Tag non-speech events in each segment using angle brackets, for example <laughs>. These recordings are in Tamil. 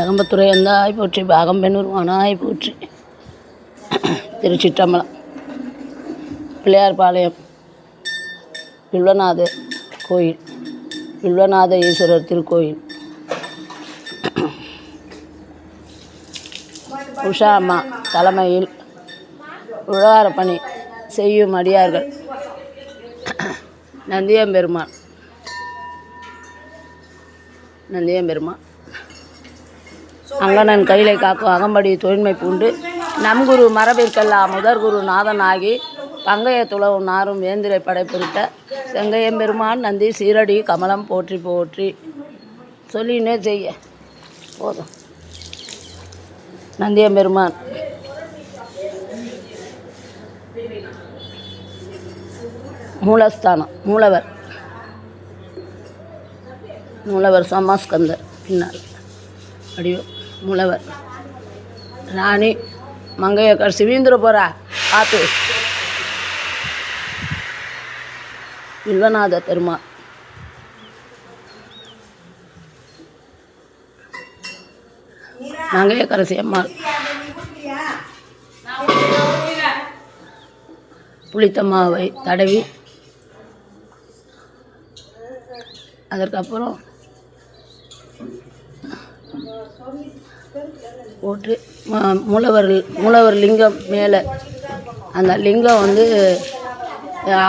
ஏகம்பத்துறை எந்தாய் போற்றி பாகம்பெண்ணூர் வானாய் போற்றி திருச்சிற்றம்பலம். பிள்ளையார்பாளையம். வில்வநாத கோயில். வில்வநாத ஈஸ்வரர் திருக்கோயில். உஷா அம்மா தலைமையில் உழவார பணி செய்யும் அடியார்கள். நந்தியம்பெருமான். நந்தியம்பெருமான். அங்கனன் கையிலை காக்கும் அகம்படி தொழின்மை பூண்டு. நம் குரு மரபிற்கெல்லாம் முதற் குரு நாதன் ஆகி பங்கைய துளவும் நாரும் வேந்திரை படைப்பிருட்ட செங்கையம்பெருமான் நந்தி சீரடி கமலம் போற்றி போற்றி. சொல்லினே செய்ய. போதும். நந்தியம்பெருமான் மூலஸ்தானம் மூலவர். மூலவர் சோமாஸ்கந்தர். பின்னால். அடியோ முழவர் ராணி மங்கையக்கர் சிவீந்திர போகிறா பார்த்து வில்வநாத பெருமாள். மங்கையக்கரசி அம்மாள் புளித்தம்மாவை தடவி அதற்கப்புறம் போட்டு மூலவர் மூலவர் லிங்கம் மேலே. அந்த லிங்கம் வந்து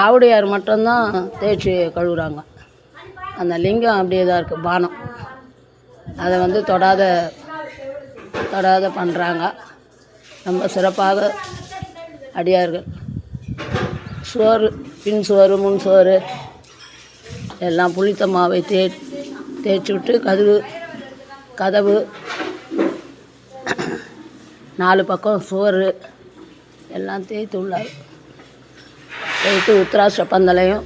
ஆவுடையார் மட்டும்தான் தேய்ச்சி கழுவுறாங்க. அந்த லிங்கம் அப்படியே தான் இருக்குது பானம். அதை வந்து தொடாத தொடாத பண்ணுறாங்க ரொம்ப சிறப்பாக அடியார்கள். சோறு பின் சோறு முன் சோறு எல்லாம் புளித்த மாவை தே தேய்ச்சி விட்டு கதவு கதவு நாலு பக்கம் சோறு எல்லாம் தேய்த்து உள்ளார். தேய்த்து உத்தராஷ்ட பந்தலையும்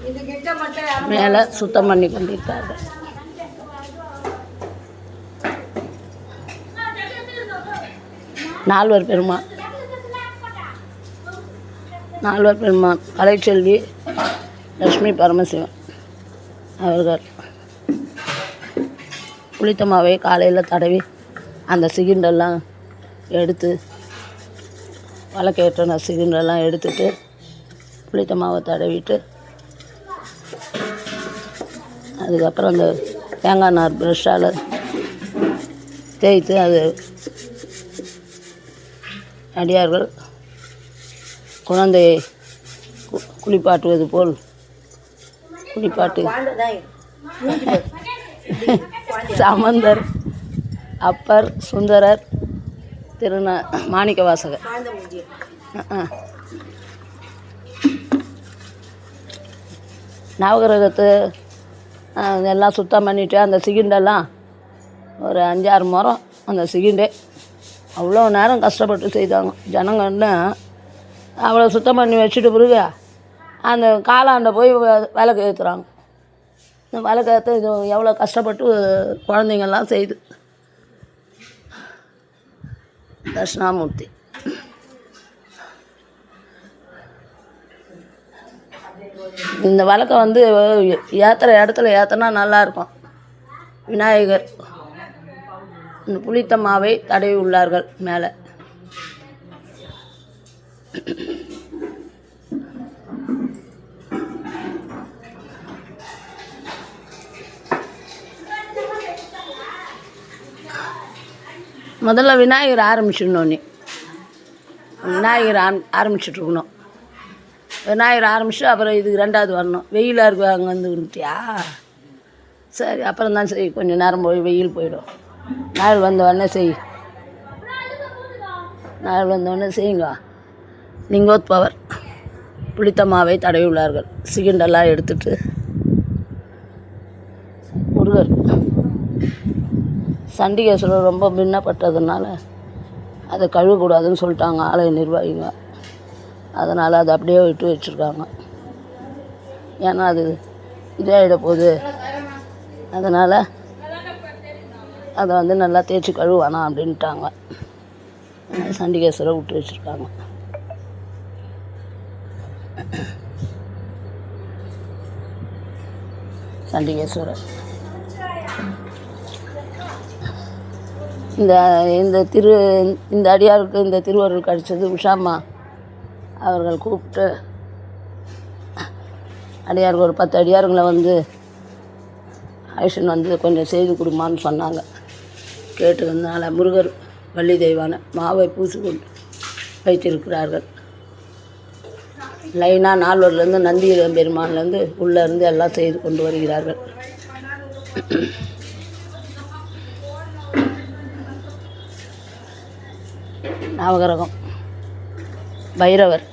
மேலே சுத்தம் பண்ணி கொண்டிருக்கார்கள் நால்வர் பெருமாள் நால்வர் பெருமாள் கலைச்செல்வி லக்ஷ்மி பரமசிவன் அவர்கள். புளித்தமாவை காலையில் தடவி அந்த சிகிண்டெல்லாம் எடுத்து வழக்கேற்றின சிகிண்டெல்லாம் எடுத்துட்டு புளித்த மாவை தடவிட்டு அதுக்கப்புறம் அந்த தேங்காய் நார் ப்ரெஷ்ஷால் தேய்த்து அது அடியார்கள் குழந்தையை கு- குளிப்பாட்டுவது போல் குளிப்பாட்டு. <laughs> சமந்தர் அப்பர் சுந்தரர் திருந மாணிக்க வாசகர் நவகிரகத்து எல்லாம் சுத்தம் பண்ணிவிட்டு அந்த சிகிண்டெல்லாம் ஒரு அஞ்சாறு முறம் அந்த சிகிண்டே. அவ்வளோ நேரம் கஷ்டப்பட்டு செய்தாங்க. ஜனங்கன்னா அவ்வளோ சுத்தம் பண்ணி வச்சுட்டு பிறகு அந்த காலாண்டை போய் விளக்கு ஏற்றுறாங்க இந்த விளக்கு ஏற்ற இது எவ்வளோ கஷ்டப்பட்டு குழந்தைங்கள்லாம் செய்யுது தட்சிணாமூர்த்தி இந்த வழக்கம் வந்து ஏற்றுற இடத்துல ஏற்றினா நல்லாயிருக்கும் விநாயகர் இந்த புளித்த மாவை தடவி உள்ளார்கள் மேலே. முதல்ல விநாயகர் ஆரம்பிச்சிடணும் நீ. விநாயகர் ஆரம் ஆரம்பிச்சிட்ருக்கணும் விநாயகர் ஆரம்பிச்சு அப்புறம் இதுக்கு ரெண்டாவது வரணும். வெயிலாக இருக்கு அங்கே வந்து விட்டுட்டியா சரி அப்புறம் தான் செய் கொஞ்சம் நேரம் போய் வெயில் போயிடும். நாள் வந்த உடனே செய். நாள் வந்த உடனே செய்யுங்க. லிங்கோத் பவர் புளித்த மாவை தடவி உள்ளார்கள். சிகிண்டெல்லாம் எடுத்துட்டு முருகர் சண்டிகேஸ்வரர் ரொம்ப பின்னப்பட்டதுனால அதை கழுவக்கூடாதுன்னு சொல்லிட்டாங்க ஆலய நிர்வாகிங்க. அதனால் அதை அப்படியே விட்டு வச்சுருக்காங்க. ஏன்னா அது இதாகிட போகுது. அதனால் அதை வந்து நல்லா தேய்ச்சி கழுவானா அப்படின்ட்டாங்க. சண்டிகேஸ்வரை விட்டு வச்சுருக்காங்க. சண்டிகேஸ்வரர் இந்த இந்த திரு இந்த அடியாருக்கு இந்த திருவருள் கழிச்சது உஷாம்மா அவர்கள் கூப்பிட்டு அடியாருக்கு ஒரு பத்து அடியாருங்களை வந்து ஐஷன் வந்து கொஞ்சம் செய்து கொடுமான்னு சொன்னாங்க. கேட்டு வந்தனால முருகர் வள்ளி தெய்வான மாவை பூசி கொண்டு வைத்திருக்கிறார்கள். லைனாக நால்வர்லேருந்து நந்தி பெருமான்லேருந்து உள்ளேருந்து எல்லாம் செய்து கொண்டு வருகிறார்கள். நவகிரகம் பைரவர்.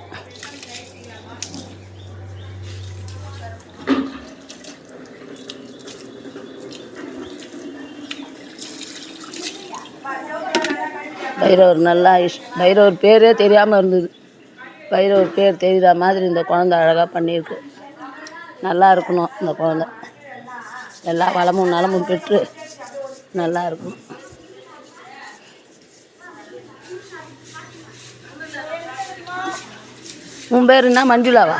பைரவர் நல்லா இஷ் பைரவர் பேரே தெரியாமல் இருந்தது. பைரவர் பேர் தெரிகிற மாதிரி இந்த குழந்தை அழகாக பண்ணியிருக்கு. நல்லா இருக்கணும் இந்த குழந்தை. எல்லா வளமும் நலமும் பெற்று நல்லா இருக்கணும். உன் பேர் என்ன? மஞ்சுளாவா?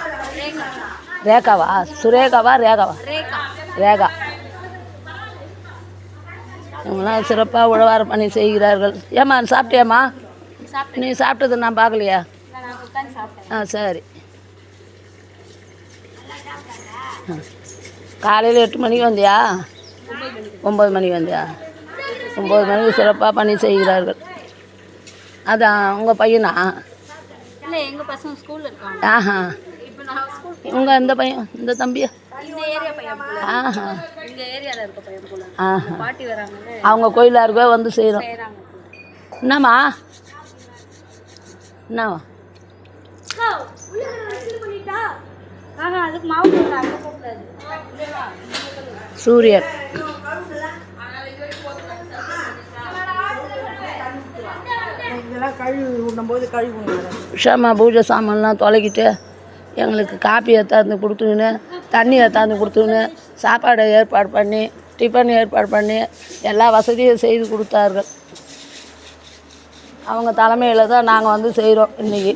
ரேகாவா? சுரேகாவா? ரேகாவா? ரேகா. இவங்களாம் சிறப்பாக உழவார பணி செய்கிறார்கள். ஏம்மா சாப்பிட்டியாம்மா? நீ சாப்பிட்டது நான் பார்க்கலையா? ஆ சரி. ஆ. காலையில் எட்டு மணிக்கு வந்தியா? ஒம்பது மணிக்கு வந்தியா? ஒம்பது மணிக்கு சிறப்பாக பணி செய்கிறார்கள். அதான் உங்கள் பையனா? இல்லை எங்கள் பசங்க ஸ்கூலில் இருக்காங்க. ஆஹா. உங்கள் இந்த பையன் இந்த தம்பியா? ஆஹா. இருக்க ஆஹா. அவங்க கோயிலாருக்கே வந்து செய்கிறோம் என்னம்மா? என்னவா சூரியன். இதெல்லாம் கழுவி விடும்போது கழுவி உஷாமா பூஜை சாமான்லாம் தொலைக்கிட்டு எங்களுக்கு காப்பி ஏற்றாந்து கொடுத்துக்கின்னு தண்ணி ஏற்றாந்து கொடுத்துக்கின்னு சாப்பாடு ஏற்பாடு பண்ணி டிஃபன் ஏற்பாடு பண்ணி எல்லா வசதியும் செய்து கொடுத்தார்கள். அவங்க தலைமையில் தான் நாங்கள் வந்து செய்கிறோம் இன்றைக்கி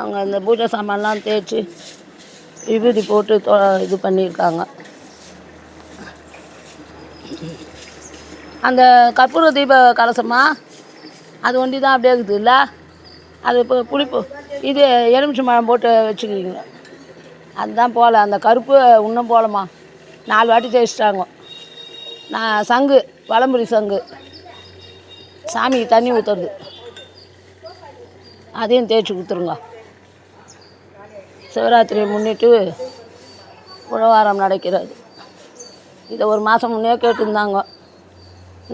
அவங்க இந்த பூஜை சாமான்லாம் தேய்ச்சி விபூதி போட்டு தொ இது பண்ணியிருக்காங்க. அந்த கற்பூர தீப கலசமாக அது ஒண்டி தான் அப்படியே இருக்குது இல்லை? அது இப்போ புளிப்பு. இது எலுமிச்சை பழம் போட்டு வச்சுக்கிறீங்க. அதுதான் போகல அந்த கருப்பு இன்னும் போகலம்மா நாலு வாட்டி தேய்ச்சிட்டாங்க. நான் சங்கு வளம்புரி சங்கு. சாமிக்கு தண்ணி ஊற்றுறது அதையும் தேய்ச்சி கொடுத்துருங்க. சிவராத்திரியை முன்னிட்டு உழவாரம் நடக்கிறது. இதை ஒரு மாதம் முன்னே கேட்டிருந்தாங்க.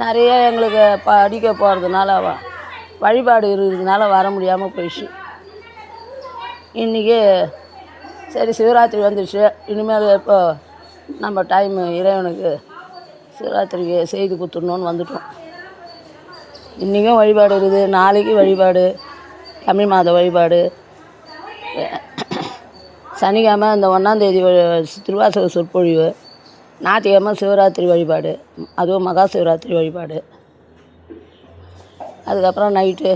நிறைய எங்களுக்கு படிக்க போகிறதுனால வழிபாடு இருக்கிறதுனால வர முடியாமல் போயிடுச்சு. இன்றைக்கி சரி சிவராத்திரி வந்துடுச்சு இனிமேல் இப்போ நம்ம டைம் இறைவனுக்கு சிவராத்திரிக்கு செய்து கொடுத்துடணுன்னு வந்துட்டோம். இன்றைக்கும் வழிபாடு இருக்குது. நாளைக்கு வழிபாடு தமிழ் மாத வழிபாடு. சனிக்கிழமை இந்த ஒன்றாந்தேதி திருவாசக சொற்பொழிவு. ஞாயிற்றுக்கிழமை சிவராத்திரி வழிபாடு. அதுவும் மகா சிவராத்திரி வழிபாடு. அதுக்கப்புறம் நைட்டு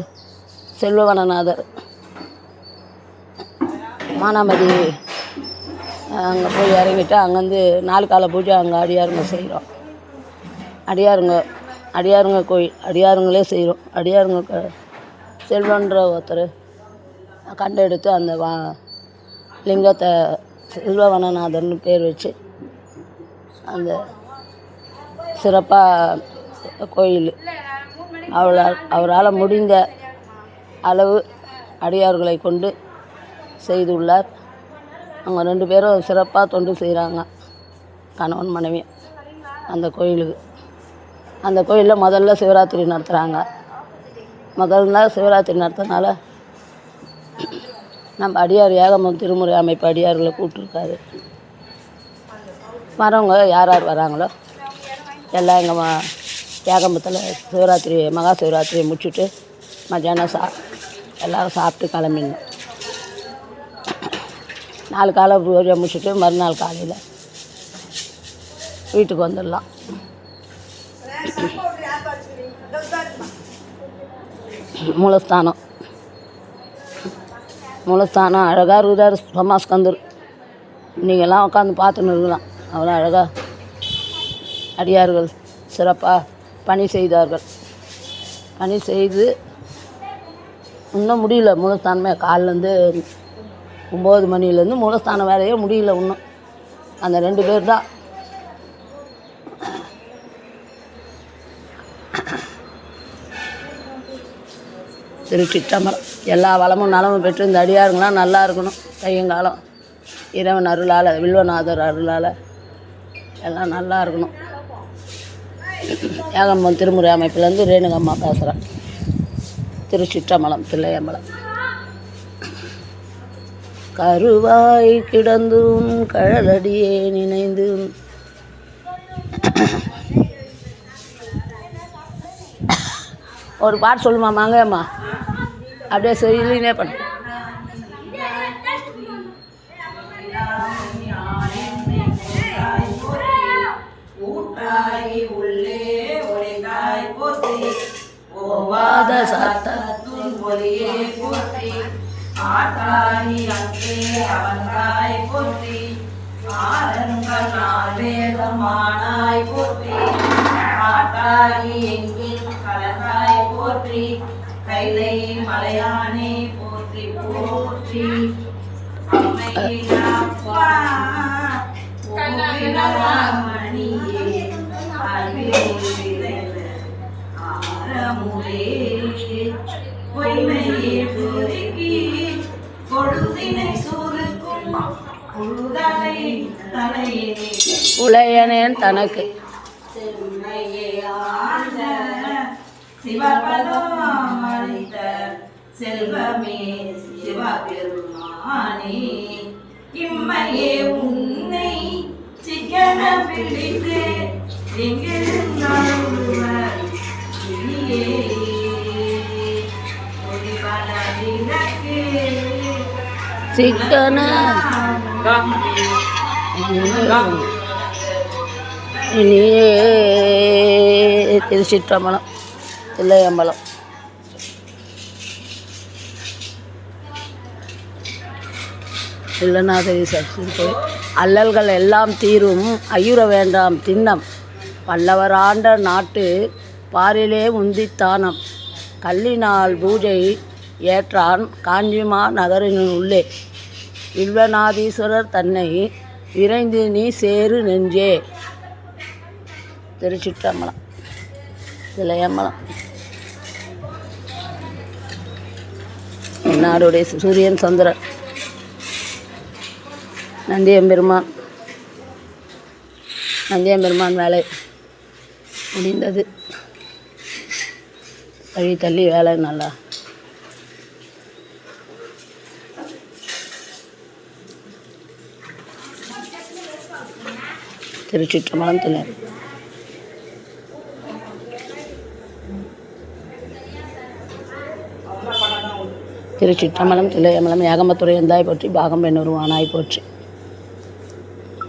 செல்வவனநாதர். மானாமதி அங்கே போய் இறங்கிட்டு அங்கேருந்து நாலு கால பூஜை அங்கே அடியாருங்க செய்கிறோம் அடியாருங்க அடியாருங்க கோயில் அடியாருங்களே செய்கிறோம் அடியாருங்க செல்வன்ற ஒருத்தர் கண்டெடுத்து அந்த வா லிங்கத்தை செல்வவனநாதர்னு பேர் வச்சு அந்த சிறப்பாக கோயில் அவளால் அவரால் முடிந்த அளவு அடியார்களை கொண்டு செய்துள்ளார். அவங்க ரெண்டு பேரும் சிறப்பாக தொண்டு செய்கிறாங்க கணவன் மனைவி அந்த கோயிலுக்கு. அந்த கோயிலில் முதல்ல சிவராத்திரி நடத்துகிறாங்க முதல் நாள் சிவராத்திரி நடத்துறதுனால நம்ம அடியார் ஏகமம் திருமுறை அமைப்பு அடியார்களை கூப்பிட்ருக்காரு வரவங்க யார் யார் வராங்களோ எல்லாம் எங்கள் ஏகம்பத்தில் சிவராத்திரி மகா சிவராத்திரியை முடிச்சுட்டு மத்தியானம் சா எல்லோரும் சாப்பிட்டு கிளம்பிடணும் நாலு காலை பூஜை முடிச்சுட்டு மறுநாள் காலையில் வீட்டுக்கு வந்துடலாம். மூலஸ்தானம். மூலஸ்தானம் அழகாக இருக்குதார் சமாஸ்கந்தர் நீங்கள்லாம் உட்காந்து பார்த்துன்னு இருக்கலாம். அவ்வளோ அழகாக அடியார்கள் சிறப்பாக பணி செய்தார்கள். பணி செய்து இன்னும் முடியல. மூலஸ்தானமே காலிலேருந்து ஒம்பது மணிலேருந்து மூலஸ்தானம் வேலையே முடியல இன்னும். அந்த ரெண்டு பேர் தான். திருச்சிற்றம்பலம் எல்லா வளமும் நலமும் பெற்று இந்த அடியாருங்களாம் நல்லா இருக்கணும். கையங்காலம் இறைவன் அருளால் வில்வநாதர் அருளால் எல்லாம் நல்லா இருக்கணும். ஏகம்பம் திருமுறை அமைப்புலேருந்து ரேணுகம்மா பேசுகிறேன் திருச்சிற்றம்பலம் தில்லையம்பலம். கருவாய் கிடந்தும் கழலடியே நினைந்து. ஒரு பாட்டு சொல்லுமா மாங்கம்மா அப்படியே சொல்லினே பண்ண. ஊற்றாகி ஓவாத சத்த. ஓவாதத்துன் ஒளியே போற்றி ஆட்டாகி அங்கே அவன்காய் போற்றி ஆரங்கள் நாவேதமானாய் போற்றி ஆட்டாகி எங்கில் கலந்தாய் போற்றி கைலை மலையானே போற்றி போற்றி அம்மையிலப்பா மணியே ஆரமுதே பொய்மையே பொறுக்கி பொழுதினை சுருக்கும் பொழுதலை தலையே உளையனேன் தனக்கு. செம்மையே ஆண்ட சிவபதம் அளித்த செல்வமே சிவபெருமானே. இம்மையே உன்னை சிக்கன பிடித்து எங்கிருந்தாலும் சிக்கன. இனியே திருச்சிற்றம்பலம் தில்லையம்பலம். இல்லநாதரி சக்தி அல்லல்கள் எல்லாம் தீரும் ஐயுற வேண்டாம் திண்ணம். பல்லவர் ஆண்ட நாட்டு பாரிலே முந்தித்தானம் கல்லினால் பூஜை ஏற்றான் காஞ்சிமா நகரின் உள்ளே. வில்வநாதீஸ்வரர் தன்னை விரைந்து நீ சேரு நெஞ்சே. திருச்சிற்றம்பலம். திலையம்பலம் நாடுடைய சூரியன் சந்திரன். நந்தியம்பெருமான். நந்தியம்பெருமான் வேலை முடிந்தது. வழி தள்ளி வேலை நல்லா. திருச்சிற்றம்பலம் தில்லை திருச்சிற்றம்பலம் தில்லையம்பலம் ஏகம்பத்துறை எந்தாய் போற்றி பாகம் பெண்ணுருவானாய் போற்றி